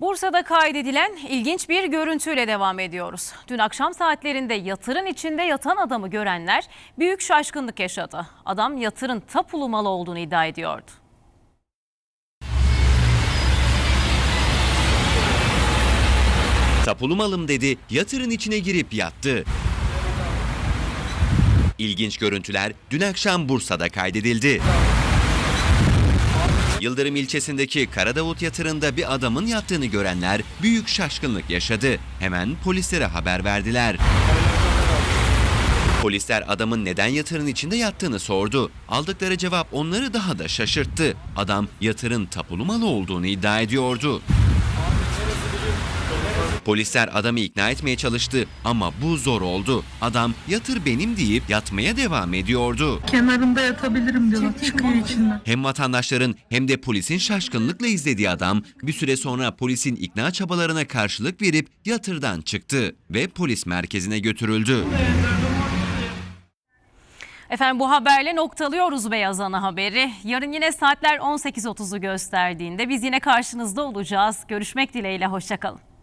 Bursa'da kaydedilen ilginç bir görüntüyle devam ediyoruz. Dün akşam saatlerinde yatırın içinde yatan adamı görenler büyük şaşkınlık yaşadı. Adam yatırın tapulu malı olduğunu iddia ediyordu. Tapulu malım dedi, yatırın içine girip yattı. İlginç görüntüler dün akşam Bursa'da kaydedildi. Yıldırım ilçesindeki Karadavut yatırında bir adamın yattığını görenler büyük şaşkınlık yaşadı. Hemen polislere haber verdiler. Polisler adamın neden yatırın içinde yattığını sordu. Aldıkları cevap onları daha da şaşırttı. Adam yatırın tapulu malı olduğunu iddia ediyordu. Polisler adamı ikna etmeye çalıştı ama bu zor oldu. Adam yatır benim deyip yatmaya devam ediyordu. Kenarında yatabilirim diyorlar. Çıkıyor içinden. Hem vatandaşların hem de polisin şaşkınlıkla izlediği adam bir süre sonra polisin ikna çabalarına karşılık verip yatırdan çıktı ve polis merkezine götürüldü. Efendim bu haberle noktalıyoruz Beyaz Ana haberi. Yarın yine saatler 18.30'u gösterdiğinde biz yine karşınızda olacağız. Görüşmek dileğiyle hoşçakalın.